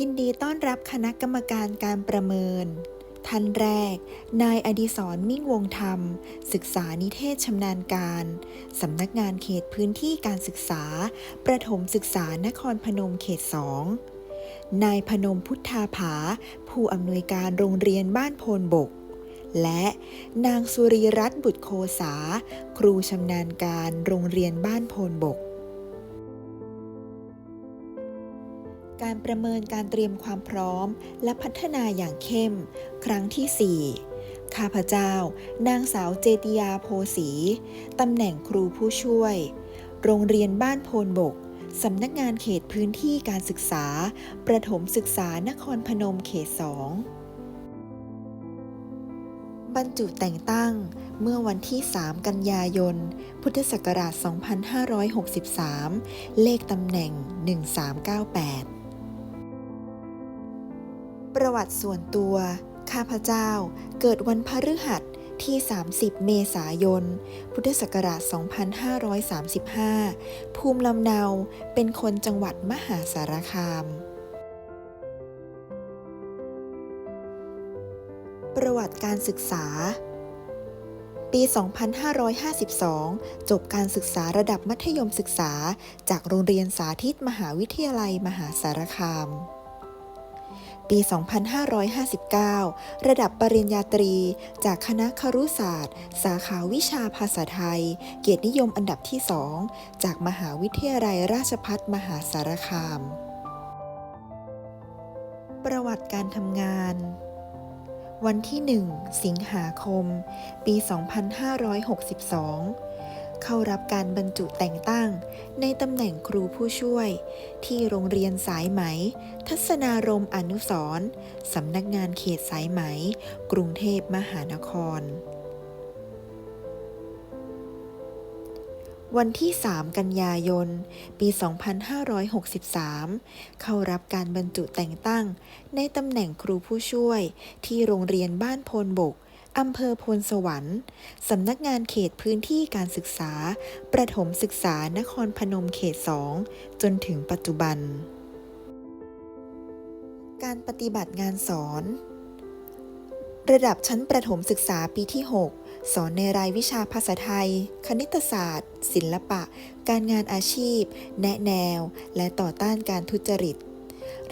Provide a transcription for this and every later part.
ยินดีต้อนรับคณะกรรมการการประเมิน ท่านแรก นายอดิศรมิ่งวงธรรม ศึกษานิเทศชำนาญการ สำนักงานเขตพื้นที่การศึกษา ประถมศึกษานครพนมเขตสองนายพนมพุทธาผา ผู้อำนวยการโรงเรียนบ้านโพนบก และนางสุรีรัตน์บุตรโคสา ครูชำนาญการโรงเรียนบ้านโพนบก การประเมินการเตรียมความพร้อม และพัฒนาอย่างเข้ม ครั้งที่ 4 ข้าพเจ้า นางสาวเจติยาโพสีตำแหน่งครูผู้ช่วย โรงเรียนบ้านโพนบก สำนักงานเขตพื้นที่การศึกษา ประถมศึกษานครพนมเขตสองบรรจุแต่งตั้งเมื่อวันที่ 3 กันยายน พุทธศักราช 2563 เลขตำแหน่ง 1398 ประวัติส่วนตัว ข้าพเจ้าเกิดวันพฤหัสที่ 30 เมษายน พุทธศักราช 2535 ภูมิลำเนาเป็นคนจังหวัดมหาสารคาม ประวัติการศึกษา ปี 2552 จบการศึกษาระดับมัธยมศึกษา จากโรงเรียนสาธิตมหาวิทยาลัยมหาสารคาม ปี 2559 ระดับปริญญาตรี จากคณะครุศาสตร์ สาขาวิชาภาษาไทย เกียรตินิยมอันดับที่ 2 จากมหาวิทยาลัยราชภัฏมหาสารคาม ประวัติการทำงาน วันที่ 1 สิงหาคม ปี 2562 เข้ารับการบรรจุแต่งตั้ง ในตำแหน่งครูผู้ช่วย ที่โรงเรียนสายไหม ทัศนารมณ์อนุสรสำนักงานเขตสายไหม กรุงเทพมหานคร วันที่ 3 กันยายน ปี 2563 เข้ารับการบรรจุแต่งตั้ง ในตำแหน่งครูผู้ช่วย ที่โรงเรียนบ้านโพนบก อำเภอพลสวรรค์ สำนักงานเขตพื้นที่การศึกษา ประถมศึกษานครพนมเขต 2 จนถึงปัจจุบัน การปฏิบัติงานสอน ระดับชั้นประถมศึกษาปีที่ 6 สอนในรายวิชาภาษาไทย คณิตศาสตร์ ศิลปะ การงานอาชีพ แนะแนว และต่อต้านการทุจริต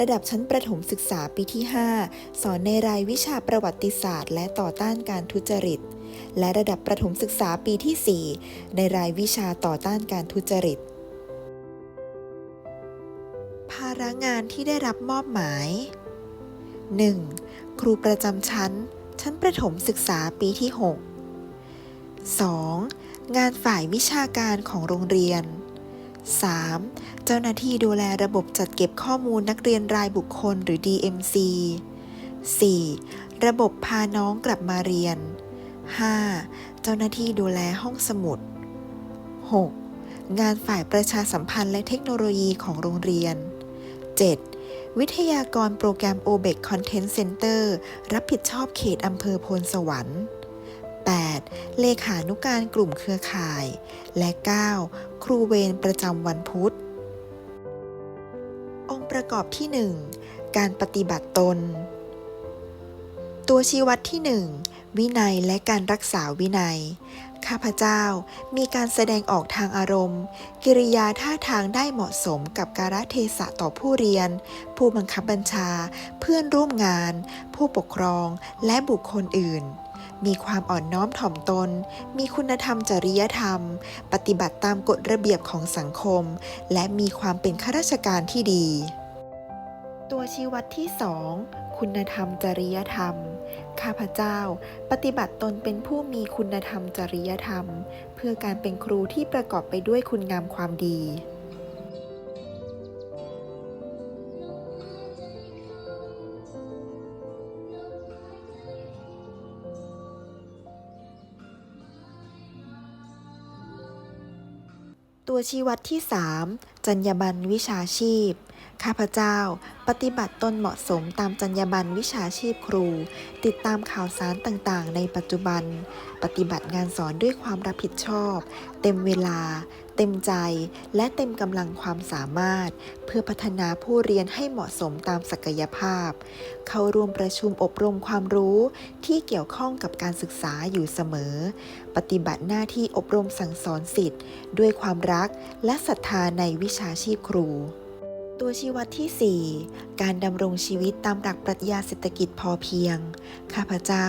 ระดับชั้นประถมศึกษาปีที่ 5 สอนในรายวิชาประวัติศาสตร์ และต่อต้านการทุจริต และระดับประถมศึกษาปีที่ 4 ในรายวิชาต่อต้านการทุจริต ภาระงานที่ได้รับมอบหมาย 1. ครูประจำชั้น ชั้นประถมศึกษาปีที่ 6 2. งานฝ่ายวิชาการของโรงเรียน 3. เจ้าหน้าที่ดูแลระบบจัดเก็บข้อมูลนักเรียนรายบุคคลหรือ DMC 4. ระบบพาน้องกลับมาเรียน 5. เจ้าหน้าที่ดูแลห้องสมุด 6. งานฝ่ายประชาสัมพันธ์และเทคโนโลยีของโรงเรียน 7. วิทยากรโปรแกรม OBEC Content Center รับผิดชอบเขตอำเภอโพลสวรรค์ 8. เลขานุการกลุ่มเครือข่าย และ 9. ครูเวรประจำวันพุธ องค์ประกอบที่ 1 การปฏิบัติตน ตัวชี้วัดที่ 1 วินัยและการรักษาวินัย ข้าพเจ้ามีการแสดงออกทางอารมณ์ กิริยาท่าทางได้เหมาะสมกับการะเทศะต่อผู้เรียน ผู้บังคับบัญชา เพื่อนร่วมงาน ผู้ปกครองและบุคคลอื่น มีความอ่อนน้อมถ่อมตน มีคุณธรรมจริยธรรม ปฏิบัติตามกฎระเบียบของสังคม และมีความเป็นข้าราชการที่ดี ตัวชี้วัดที่ 2 คุณธรรมจริยธรรม ข้าพเจ้า ปฏิบัติตนเป็นผู้มีคุณธรรมจริยธรรม เพื่อการเป็นครูที่ประกอบไปด้วยคุณงามความดี ตัวชี้วัดที่ 3 จรรยาบรรณวิชาชีพ ข้าพเจ้า ปฏิบัติตนเหมาะสมตามจรรยาบรรณวิชาชีพครู ติดตามข่าวสารต่างๆ ในปัจจุบัน ปฏิบัติงานสอนด้วยความรับผิดชอบ เต็มเวลา เต็มใจ และเต็มกำลังความสามารถ เพื่อพัฒนาผู้เรียนให้เหมาะสมตามศักยภาพ เข้าร่วมประชุมอบรมความรู้ที่เกี่ยวข้องกับการศึกษาอยู่เสมอ ปฏิบัติหน้าที่อบรมสั่งสอนสิทธิ์ ด้วยความรักและศรัทธาในวิชาชีพครู ตัวชี้วัดที่ 4 การดำรงชีวิตตามหลักปรัชญาเศรษฐกิจพอเพียง ข้าพเจ้า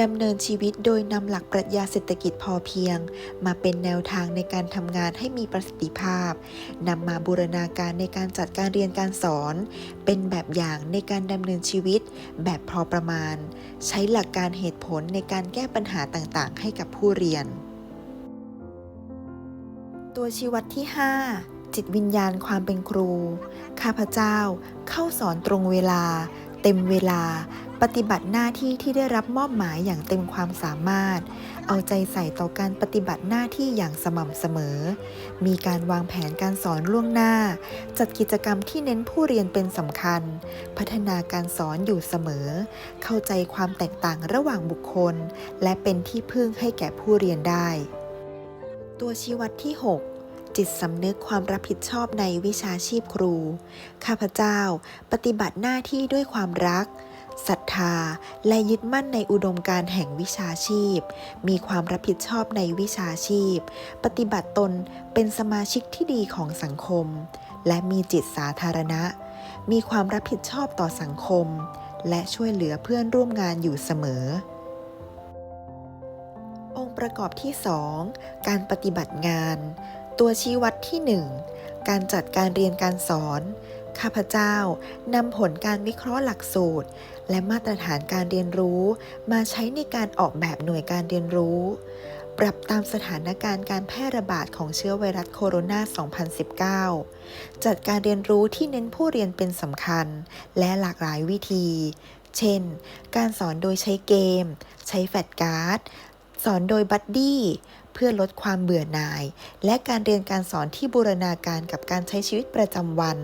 ดำเนินชีวิตโดยนำหลักปรัชญาเศรษฐกิจพอเพียง มาเป็นแนวทางในการทำงานให้มีประสิทธิภาพนำมาบูรณาการในการจัดการเรียนการสอน เป็นแบบอย่างในการดำเนินชีวิตแบบพอประมาณ ใช้หลักการเหตุผลในการแก้ปัญหาต่างๆ ให้กับผู้เรียน ตัวชี้วัดที่ 5 จิตวิญญาณความเป็นครู ข้าพเจ้าเข้าสอนตรงเวลา เต็มเวลา ปฏิบัติหน้าที่ที่ได้รับมอบหมายอย่างเต็มความสามารถ เอาใจใส่ต่อการปฏิบัติหน้าที่อย่างสม่ำเสมอ มีการวางแผนการสอนล่วงหน้า จัดกิจกรรมที่เน้นผู้เรียนเป็นสำคัญ พัฒนาการสอนอยู่เสมอ เข้าใจความแตกต่างระหว่างบุคคล และเป็นที่พึ่งให้แก่ผู้เรียนได้ ตัวชี้วัดที่ 6 จิตสำนึกความรับผิดชอบในวิชาชีพครู ข้าพเจ้าปฏิบัติหน้าที่ด้วยความรักศรัทธา และยึดมั่นในอุดมการแห่งวิชาชีพ มีความรับผิดชอบในวิชาชีพ ปฏิบัติตนเป็นสมาชิกที่ดีของสังคม และมีจิตสาธารณะ มีความรับผิดชอบต่อสังคม และช่วยเหลือเพื่อนร่วมงานอยู่เสมอ องค์ประกอบที่ 2 การปฏิบัติงาน ตัวชี้วัดที่ 1 การจัดการเรียนการสอน ข้าพเจ้านำผลการวิเคราะห์หลักสูตร และมาตรฐานการเรียนรู้ มาใช้ในการออกแบบหน่วยการเรียนรู้ ปรับตามสถานการณ์การแพร่ระบาดของเชื้อไวรัสโคโรนา 2019 จัดการเรียนรู้ที่เน้นผู้เรียนเป็นสำคัญ และหลากหลายวิธี เช่น การสอนโดยใช้เกม ใช้แฟลชการ์ด สอนโดยบัดดี้เพื่อลดความเบื่อหน่าย และการเรียนการสอนที่บูรณาการกับการใช้ชีวิตประจำวัน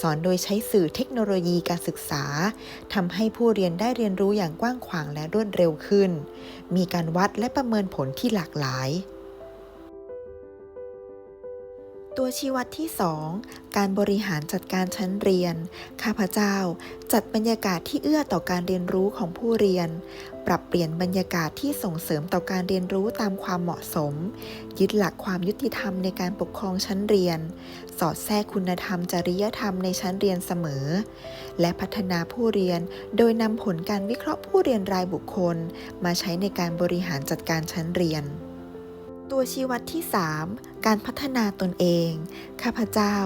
สอนโดยใช้สื่อเทคโนโลยีการศึกษาทำให้ผู้เรียนได้เรียนรู้อย่างกว้างขวางและรวดเร็วขึ้น มีการวัดและประเมินผลที่หลากหลาย ตัวชี้วัดที่ 2 การบริหารจัดการชั้นเรียน ข้าพเจ้า จัดบรรยากาศที่เอื้อต่อการเรียนรู้ของผู้เรียน ปรับเปลี่ยนบรรยากาศที่ส่งเสริมต่อการเรียนรู้ตามความเหมาะสม ยึดหลักความยุติธรรมในการปกครองชั้นเรียน สอดแทรกคุณธรรมจริยธรรมในชั้นเรียนเสมอ และพัฒนาผู้เรียน โดยนำผลการวิเคราะห์ผู้เรียนรายบุคคล มาใช้ในการบริหารจัดการชั้นเรียน ตัวชี้วัดที่ 3 การพัฒนาตนเอง ข้าพเจ้า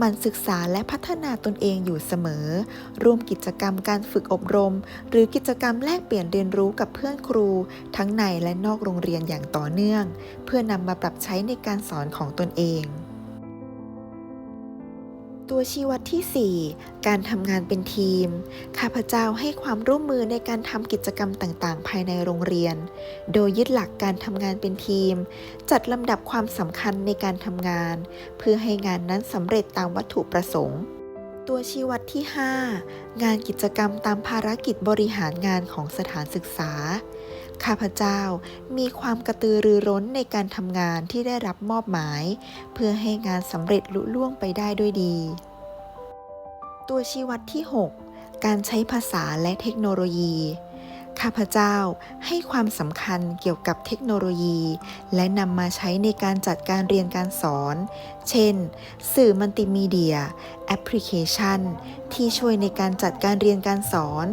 มันศึกษาและพัฒนาตนเองอยู่เสมอ ร่วมกิจกรรมการฝึกอบรม หรือกิจกรรมแลกเปลี่ยนเรียนรู้กับเพื่อนครู ทั้งในและนอกโรงเรียนอย่างต่อเนื่อง เพื่อนำมาปรับใช้ในการสอนของตนเอง ตัวชี้วัดที่ 4 การทำงานเป็นทีม ข้าพเจ้าให้ความร่วมมือในการทำกิจกรรมต่างๆ ภายในโรงเรียน โดยยึดหลักการทำงานเป็นทีม จัดลำดับความสำคัญในการทำงาน เพื่อให้งานนั้นสำเร็จตามวัตถุประสงค์ ตัวชี้วัดที่ 5 งานกิจกรรมตามภารกิจบริหารงานของสถานศึกษา ข้าพเจ้ามีความกระตือรือร้นในการทำงานที่ได้รับมอบหมาย เพื่อให้งานสำเร็จลุล่วงไปได้ด้วยดี ตัวชี้วัดที่ 6 การใช้ภาษาและเทคโนโลยี ข้าพเจ้าให้ความสำคัญเกี่ยวกับเทคโนโลยี และนำมาใช้ในการจัดการเรียนการสอน เช่น สื่อมัลติมีเดีย แอปพลิเคชัน ที่ช่วยในการจัดการเรียนการสอน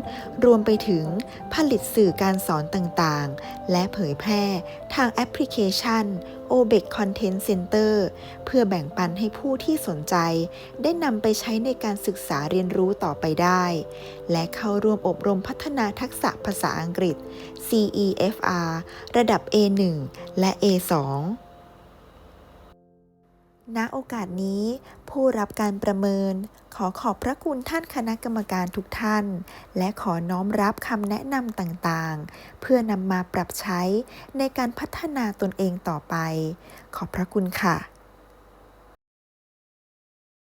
รวมไปถึงผลิตสื่อการสอนต่างๆ และเผยแพร่ทางแอปพลิเคชัน o b e c Content Center เพื่อแบ่งปันให้ผู้ที่สนใจ ได้นำไปใช้ในการศึกษาเรียนรู้ต่อไปได้ และเข้าร่วมอบรมพัฒนาทักษะภาษาอังกฤษ CEFR ระดับ A1 และ A2 ณโอกาสนี้ผู้รับการประเมิน ขอขอบพระคุณท่านคณะกรรมการทุกท่าน และขอน้อมรับคำแนะนำต่างๆ เพื่อนำมาปรับใช้ในการพัฒนาตนเองต่อไป ขอบพระคุณค่ะ